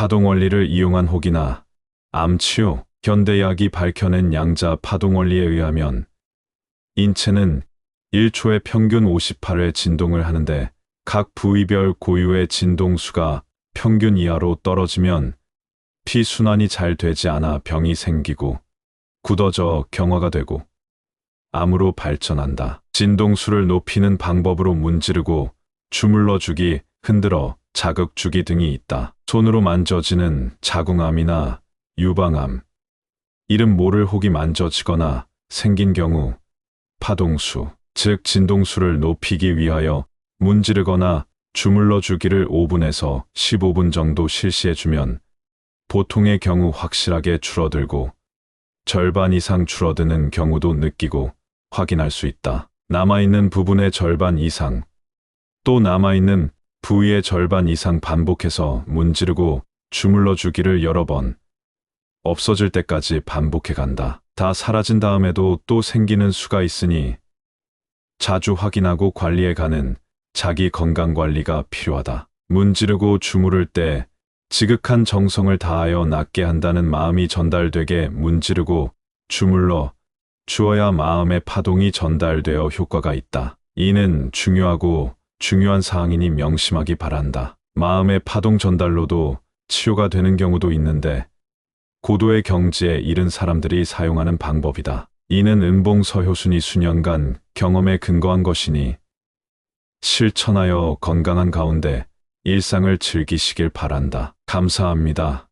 파동 원리를 이용한 혹이나 암치료, 현대의학이 밝혀낸 양자 파동 원리에 의하면 인체는 1초에 평균 58회 진동을 하는데 각 부위별 고유의 진동수가 평균 이하로 떨어지면 피순환이 잘 되지 않아 병이 생기고 굳어져 경화가 되고 암으로 발전한다. 진동수를 높이는 방법으로 문지르고 주물러 주기, 흔들어 자극 주기 등이 있다. 손으로 만져지는 자궁암이나 유방암, 이름 모를 혹이 만져지거나 생긴 경우 파동수, 즉 진동수를 높이기 위하여 문지르거나 주물러 주기를 5분에서 15분 정도 실시해주면 보통의 경우 확실하게 줄어들고 절반 이상 줄어드는 경우도 느끼고 확인할 수 있다. 남아있는 부분의 절반 이상, 또 남아있는 부위의 절반 이상 반복해서 문지르고 주물러 주기를 여러 번 없어질 때까지 반복해 간다. 다 사라진 다음에도 또 생기는 수가 있으니 자주 확인하고 관리해 가는 자기 건강 관리가 필요하다. 문지르고 주무를 때 지극한 정성을 다하여 낫게 한다는 마음이 전달되게 문지르고 주물러 주어야 마음의 파동이 전달되어 효과가 있다. 이는 중요하고 중요한 사항이니 명심하기 바란다. 마음의 파동 전달로도 치료가 되는 경우도 있는데 고도의 경지에 이른 사람들이 사용하는 방법이다. 이는 은봉 서효순이 수년간 경험에 근거한 것이니 실천하여 건강한 가운데 일상을 즐기시길 바란다. 감사합니다.